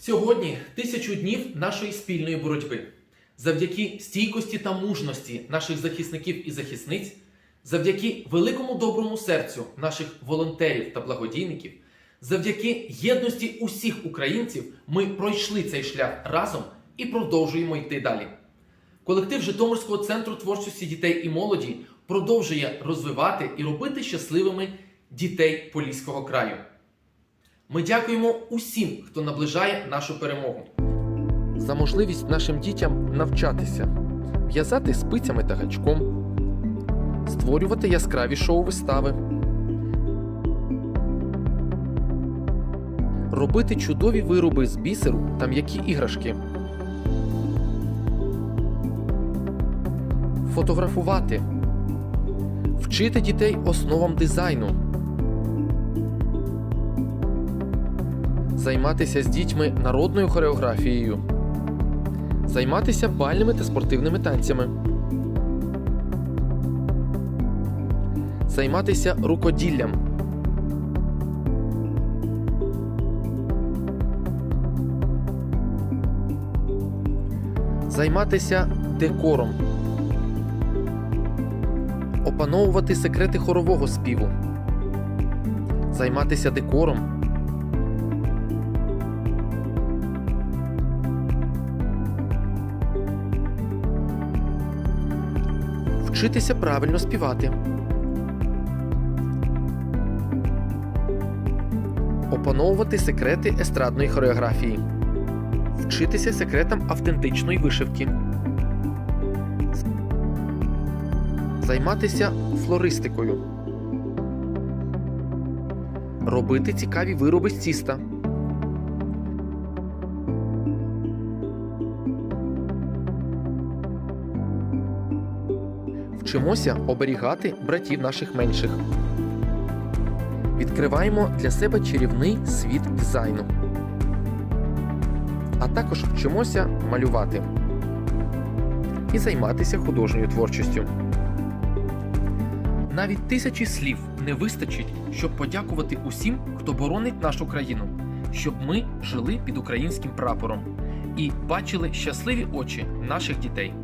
Сьогодні тисячу днів нашої спільної боротьби. Завдяки стійкості та мужності наших захисників і захисниць, завдяки великому доброму серцю наших волонтерів та благодійників, завдяки єдності усіх українців ми пройшли цей шлях разом і продовжуємо йти далі. Колектив Житомирського центру творчості дітей і молоді продовжує розвивати і робити щасливими дітей Поліського краю. Ми дякуємо усім, хто наближає нашу перемогу. За можливість нашим дітям навчатися, в'язати спицями та гачком, створювати яскраві шоу-вистави, робити чудові вироби з бісеру та м'які іграшки, фотографувати, вчити дітей основам дизайну. Займатися з дітьми народною хореографією, займатися бальними та спортивними танцями, займатися рукоділлям, займатися декором, опановувати секрети хорового співу, займатися декором. Вчитися правильно співати, опановувати секрети естрадної хореографії, вчитися секретам автентичної вишивки, займатися флористикою, робити цікаві вироби з тіста. Вчимося оберігати братів наших менших. Відкриваємо для себе чарівний світ дизайну. А також вчимося малювати і займатися художньою творчістю. Навіть тисячі слів не вистачить, щоб подякувати усім, хто боронить нашу країну, щоб ми жили під українським прапором і бачили щасливі очі наших дітей.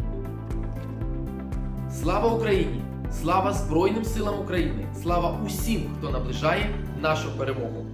Слава Україні! Слава Збройним силам України! Слава усім, хто наближає нашу перемогу!